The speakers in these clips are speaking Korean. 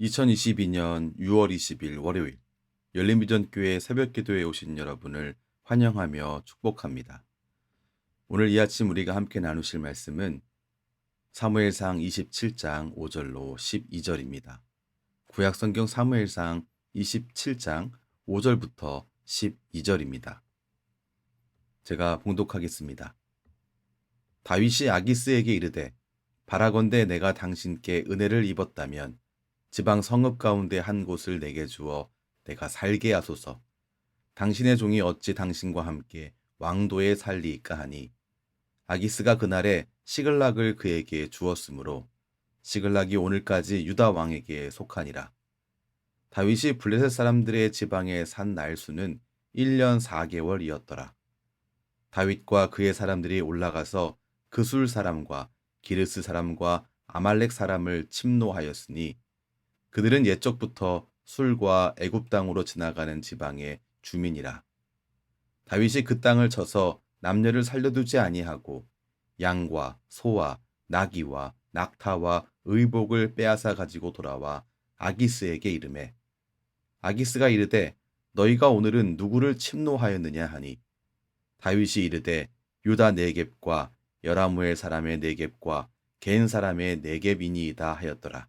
2022년 6월 20일 월요일 열린비전교회 새벽 기도에 오신 여러분을 환영하며 축복합니다. 오늘 이 아침 우리가 함께 나누실 말씀은 사무엘상 27장 5절로 12절입니다. 구약 성경 사무엘상 27장 5절부터 12절입니다. 제가 봉독하겠습니다. 다윗이 아기스에게 이르되 바라건대 내가 당신께 은혜를 입었다면 지방 성읍 가운데 한 곳을 내게 주어 내가 살게 하소서. 당신의 종이 어찌 당신과 함께 왕도에 살리이까 하니 아기스가 그날에 시글락을 그에게 주었으므로 시글락이 오늘까지 유다 왕에게 속하니라. 다윗이 블레셋 사람들의 지방에 산 날수는 1년 4개월이었더라. 다윗과 그의 사람들이 올라가서 그술 사람과 기르스 사람과 아말렉 사람을 침노하였으니 그들은 옛적부터 술과 애굽 땅으로 지나가는 지방의 주민이라. 다윗이 그 땅을 쳐서 남녀를 살려두지 아니하고 양과 소와 나귀와 낙타와 의복을 빼앗아 가지고 돌아와 아기스에게 이름해 아기스가 이르되 너희가 오늘은 누구를 침노하였느냐 하니 다윗이 이르되 유다 네겝과 여라무엘 사람의 네겝과 겐 사람의 네겝이니이다 하였더라.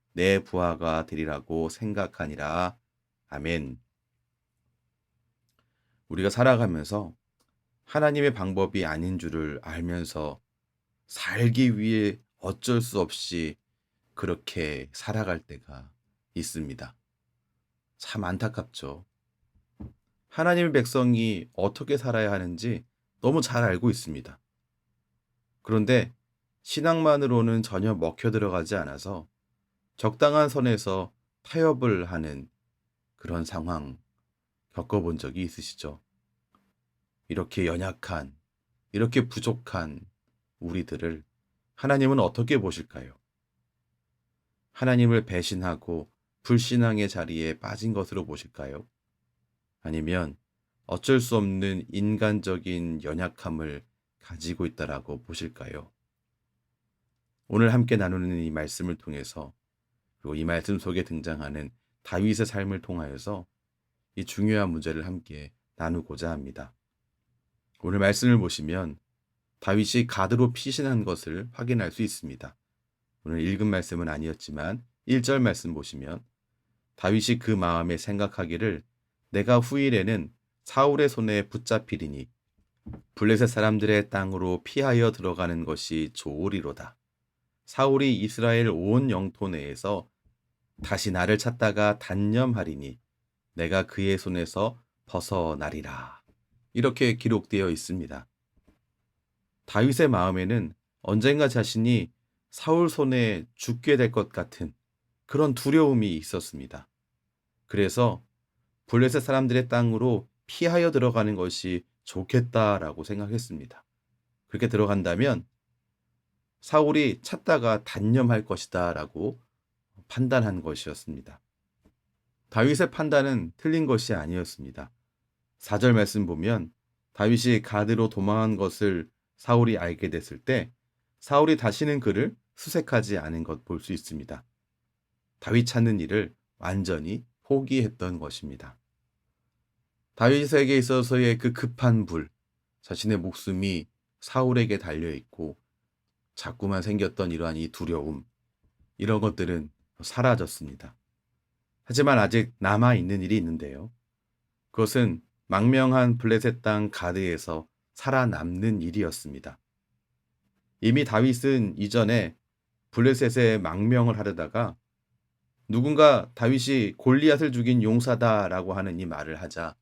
내 부하가 되리라고 생각하니라. 아멘. 우리가 살아가면서 하나님의 방법이 아닌 줄을 알면서 살기 위해 어쩔 수 없이 그렇게 살아갈 때가 있습니다. 참 안타깝죠. 하나님의 백성이 어떻게 살아야 하는지 너무 잘 알고 있습니다. 그런데 신앙만으로는 전혀 먹혀 들어가지 않아서 적당한 선에서 타협을 하는 그런 상황 겪어본 적이 있으시죠? 이렇게 연약한, 이렇게 부족한 우리들을 하나님은 어떻게 보실까요? 하나님을 배신하고 불신앙의 자리에 빠진 것으로 보실까요? 아니면 어쩔 수 없는 인간적인 연약함을 가지고 있다라고 보실까요? 오늘 함께 나누는 이 말씀을 통해서 이 말씀 속에 등장하는 다윗의 삶을 통하여서 이 중요한 문제를 함께 나누고자 합니다. 오늘 말씀을 보시면 다윗이 가드로 피신한 것을 확인할 수 있습니다. 오늘 읽은 말씀은 아니었지만 1절 말씀 보시면 다윗이 그 마음에 생각하기를 내가 후일에는 사울의 손에 붙잡히리니 블레셋 사람들의 땅으로 피하여 들어가는 것이 좋으리로다. 사울이 이스라엘 온 영토 내에서 다시 나를 찾다가 단념하리니 내가 그의 손에서 벗어나리라. 이렇게 기록되어 있습니다. 다윗의 마음에는 언젠가 자신이 사울 손에 죽게 될 것 같은 그런 두려움이 있었습니다. 그래서 블레셋 사람들의 땅으로 피하여 들어가는 것이 좋겠다라고 생각했습니다. 그렇게 들어간다면 사울이 찾다가 단념할 것이다라고 판단한 것이었습니다. 다윗의 판단은 틀린 것이 아니었습니다. 4절 말씀 보면 다윗이 가드로 도망한 것을 사울이 알게 됐을 때 사울이 다시는 그를 수색하지 않은 것 볼 수 있습니다. 다윗 찾는 일을 완전히 포기했던 것입니다. 다윗에게 있어서의 그 급한 불, 자신의 목숨이 사울에게 달려 있고 자꾸만 생겼던 이러한 이 두려움, 이런 것들은 사라졌습니다. 하지만 아직 남아 있는 일이 있는데요. 그것은 망명한 블레셋 땅 가드에서 살아남는 일이었습니다. 이미 다윗은 이전에 블레셋에 망명을 하려다가 누군가 다윗이 골리앗을 죽인 용사다라고 하는 이 말을 하자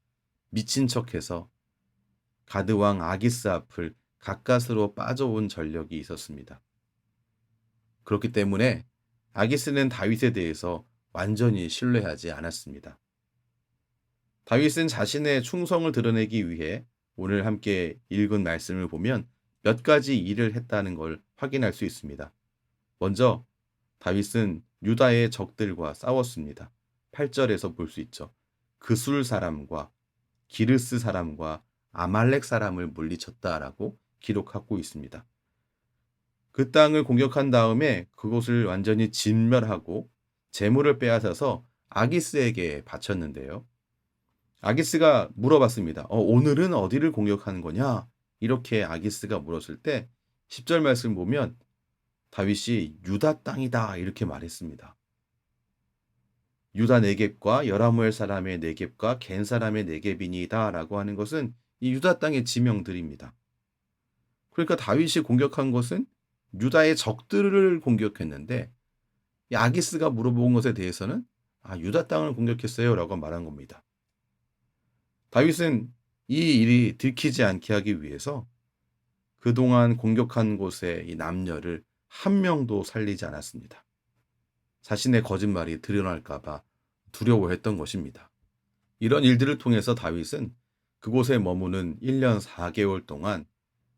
미친 척해서 가드왕 아기스 앞을 가까스로 빠져온 전력이 있었습니다. 그렇기 때문에 아기스는 다윗에 대해서 완전히 신뢰하지 않았습니다. 다윗은 자신의 충성을 드러내기 위해 오늘 함께 읽은 말씀을 보면 몇 가지 일을 했다는 걸 확인할 수 있습니다. 먼저 다윗은 유다의 적들과 싸웠습니다. 8절에서 볼 수 있죠. 그술 사람과 기르스 사람과 아말렉 사람을 물리쳤다라고 기록하고 있습니다. 그 땅을 공격한 다음에 그곳을 완전히 진멸하고 재물을 빼앗아서 아기스에게 바쳤는데요. 아기스가 물어봤습니다. 어, 오늘은 어디를 공격하는 거냐? 이렇게 아기스가 물었을 때 10절 말씀 보면 다윗이 유다 땅이다 이렇게 말했습니다. 유다 네겝과 여라무엘 사람의 네겝과 겐 사람의 네겝이니다라고 하는 것은 이 유다 땅의 지명들입니다. 그러니까 다윗이 공격한 것은 유다의 적들을 공격했는데 이 아기스가 물어본 것에 대해서는 아 유다 땅을 공격했어요라고 말한 겁니다. 다윗은 이 일이 들키지 않게 하기 위해서 그동안 공격한 곳의 이 남녀를 한 명도 살리지 않았습니다. 자신의 거짓말이 드러날까봐 두려워했던 것입니다. 이런 일들을 통해서 다윗은 그곳에 머무는 1년 4개월 동안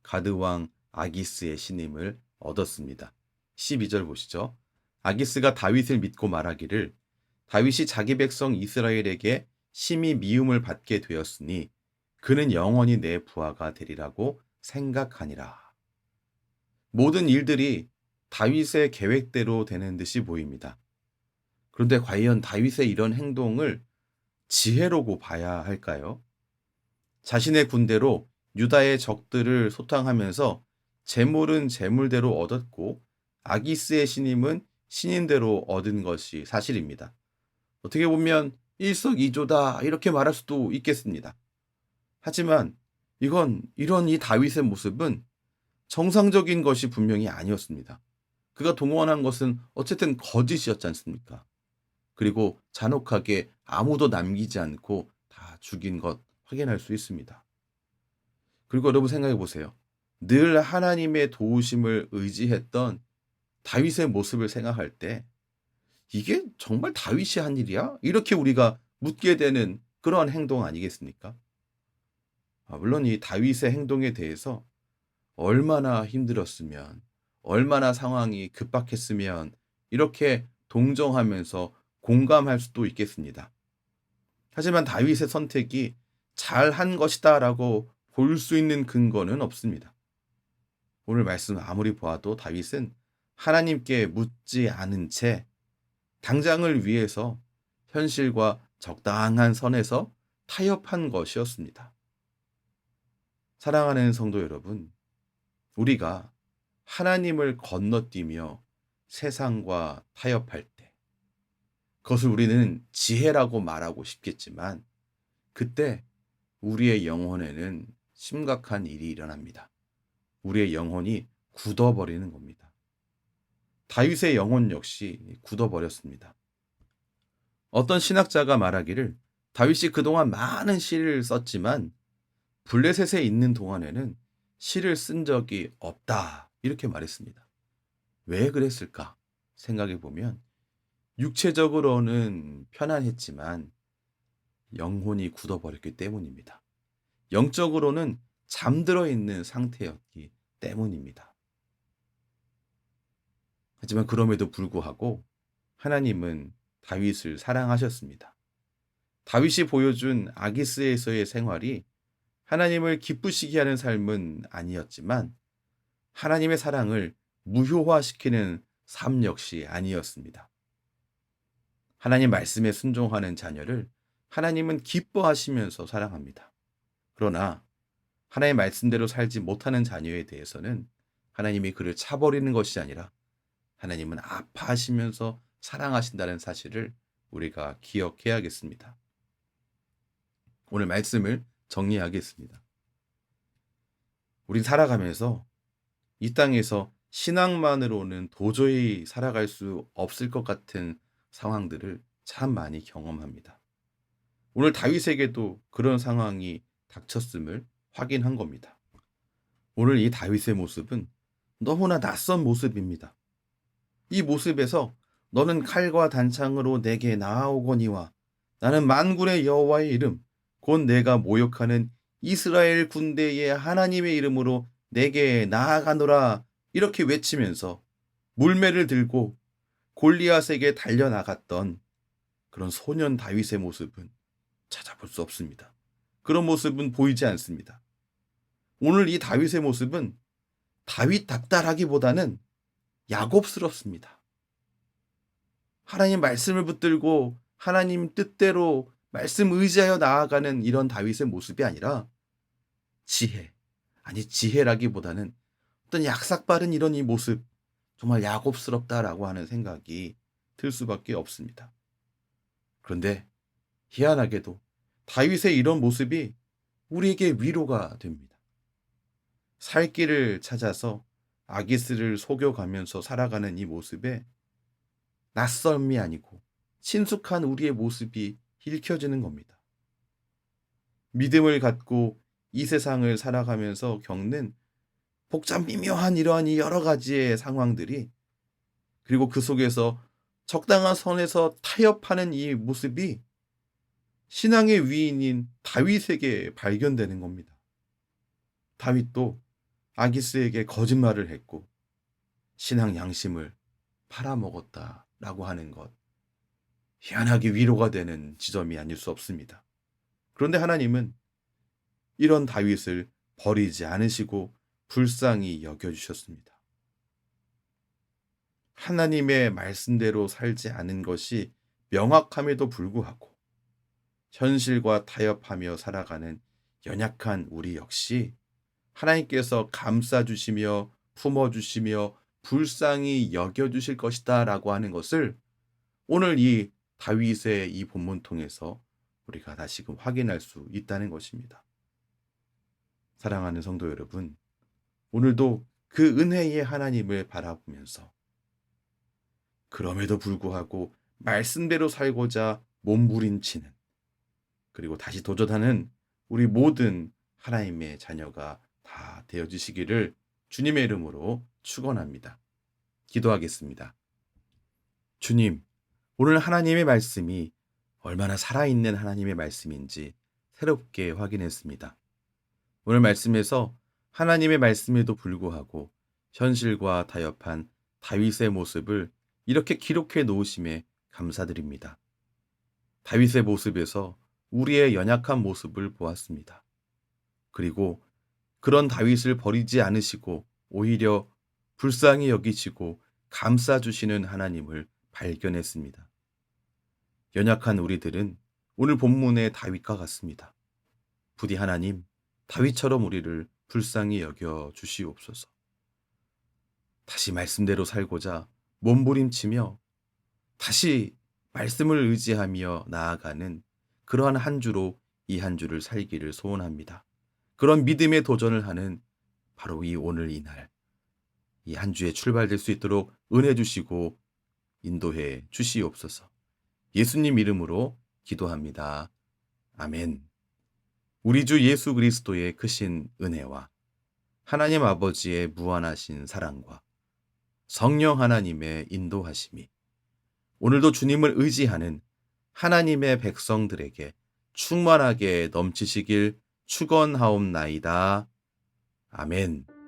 가드왕 아기스의 신임을 얻었습니다. 12절 보시죠. 아기스가 다윗을 믿고 말하기를 다윗이 자기 백성 이스라엘에게 심히 미움을 받게 되었으니 그는 영원히 내 부하가 되리라고 생각하니라. 모든 일들이 다윗의 계획대로 되는 듯이 보입니다. 그런데 과연 다윗의 이런 행동을 지혜로고 봐야 할까요? 자신의 군대로 유다의 적들을 소탕하면서 재물은 재물대로 얻었고 아기스의 신임은 신임대로 얻은 것이 사실입니다. 어떻게 보면 일석이조다 이렇게 말할 수도 있겠습니다. 하지만 이건 이런 이 다윗의 모습은 정상적인 것이 분명히 아니었습니다. 그가 동원한 것은 어쨌든 거짓이었지 않습니까? 그리고 잔혹하게 아무도 남기지 않고 다 죽인 것 확인할 수 있습니다. 그리고 여러분 생각해 보세요. 늘 하나님의 도우심을 의지했던 다윗의 모습을 생각할 때 이게 정말 다윗이 한 일이야? 이렇게 우리가 묻게 되는 그러한 행동 아니겠습니까? 아, 물론 이 다윗의 행동에 대해서 얼마나 힘들었으면, 얼마나 상황이 급박했으면 이렇게 동정하면서 공감할 수도 있겠습니다. 하지만 다윗의 선택이 잘 한 것이다라고 볼 수 있는 근거는 없습니다. 오늘 말씀 아무리 보아도 다윗은 하나님께 묻지 않은 채 당장을 위해서 현실과 적당한 선에서 타협한 것이었습니다. 사랑하는 성도 여러분, 우리가 하나님을 건너뛰며 세상과 타협할 때, 그것을 우리는 지혜라고 말하고 싶겠지만, 그때 우리의 영혼에는 심각한 일이 일어납니다. 우리의 영혼이 굳어버리는 겁니다. 다윗의 영혼 역시 굳어버렸습니다. 어떤 신학자가 말하기를 다윗이 그동안 많은 시를 썼지만 블레셋에 있는 동안에는 시를 쓴 적이 없다. 이렇게 말했습니다. 왜 그랬을까 생각해 보면 육체적으로는 편안했지만 영혼이 굳어버렸기 때문입니다. 영적으로는 잠들어 있는 상태였기 때문입니다. 하지만 그럼에도 불구하고 하나님은 다윗을 사랑하셨습니다. 다윗이 보여준 아기스에서의 생활이 하나님을 기쁘시게 하는 삶은 아니었지만 하나님의 사랑을 무효화시키는 삶 역시 아니었습니다. 하나님 말씀에 순종하는 자녀를 하나님은 기뻐하시면서 사랑합니다. 그러나 하나님의 말씀대로 살지 못하는 자녀에 대해서는 하나님이 그를 차버리는 것이 아니라 하나님은 아파하시면서 사랑하신다는 사실을 우리가 기억해야겠습니다. 오늘 말씀을 정리하겠습니다. 우린 살아가면서 이 땅에서 신앙만으로는 도저히 살아갈 수 없을 것 같은 상황들을 참 많이 경험합니다. 오늘 다윗에게도 그런 상황이 닥쳤음을 확인한 겁니다. 오늘 이 다윗의 모습은 너무나 낯선 모습입니다. 이 모습에서 너는 칼과 단창으로 내게 나아오거니와 나는 만군의 여호와의 이름 곧 내가 모욕하는 이스라엘 군대의 하나님의 이름으로 내게 나아가노라 이렇게 외치면서 물매를 들고 골리앗에게 달려나갔던 그런 소년 다윗의 모습은 찾아볼 수 없습니다. 그런 모습은 보이지 않습니다. 오늘 이 다윗의 모습은 다윗답다라기보다는 야곱스럽습니다. 하나님 말씀을 붙들고 하나님 뜻대로 말씀 의지하여 나아가는 이런 다윗의 모습이 아니라 지혜, 아니 지혜라기보다는 어떤 약삭빠른 이런 이 모습, 정말 야곱스럽다라고 하는 생각이 들 수밖에 없습니다. 그런데 희한하게도 다윗의 이런 모습이 우리에게 위로가 됩니다. 살 길을 찾아서 아기스를 속여가면서 살아가는 이 모습에 낯설음이 아니고 친숙한 우리의 모습이 읽혀지는 겁니다. 믿음을 갖고 이 세상을 살아가면서 겪는 복잡 미묘한 이러한 이 여러 가지의 상황들이 그리고 그 속에서 적당한 선에서 타협하는 이 모습이 신앙의 위인인 다윗에게 발견되는 겁니다. 다윗도 아기스에게 거짓말을 했고 신앙 양심을 팔아먹었다라고 하는 것. 희한하게 위로가 되는 지점이 아닐 수 없습니다. 그런데 하나님은 이런 다윗을 버리지 않으시고 불쌍히 여겨주셨습니다. 하나님의 말씀대로 살지 않은 것이 명확함에도 불구하고 현실과 타협하며 살아가는 연약한 우리 역시 하나님께서 감싸주시며 품어주시며 불쌍히 여겨주실 것이다 라고 하는 것을 오늘 이 다윗의 이 본문 통해서 우리가 다시금 확인할 수 있다는 것입니다. 사랑하는 성도 여러분, 오늘도 그 은혜의 하나님을 바라보면서 그럼에도 불구하고 말씀대로 살고자 몸부림치는 그리고 다시 도전하는 우리 모든 하나님의 자녀가 다 되어 주시기를 주님의 이름으로 축원합니다. 기도하겠습니다. 주님, 오늘 하나님의 말씀이 얼마나 살아있는 하나님의 말씀인지 새롭게 확인했습니다. 오늘 말씀에서 하나님의 말씀에도 불구하고 현실과 타협한 다윗의 모습을 이렇게 기록해 놓으심에 감사드립니다. 다윗의 모습에서 우리의 연약한 모습을 보았습니다. 그리고 그런 다윗을 버리지 않으시고 오히려 불쌍히 여기시고 감싸주시는 하나님을 발견했습니다. 연약한 우리들은 오늘 본문의 다윗과 같습니다. 부디 하나님, 다윗처럼 우리를 불쌍히 여겨 주시옵소서. 다시 말씀대로 살고자 몸부림치며 다시 말씀을 의지하며 나아가는 그러한 한 주로 이 한 주를 살기를 소원합니다. 그런 믿음의 도전을 하는 바로 이 오늘 이날 이 한 주에 출발될 수 있도록 은혜 주시고 인도해 주시옵소서. 예수님 이름으로 기도합니다. 아멘. 우리 주 예수 그리스도의 크신 은혜와 하나님 아버지의 무한하신 사랑과 성령 하나님의 인도하심이 오늘도 주님을 의지하는 하나님의 백성들에게 충만하게 넘치시길 축원하옵나이다. 아멘.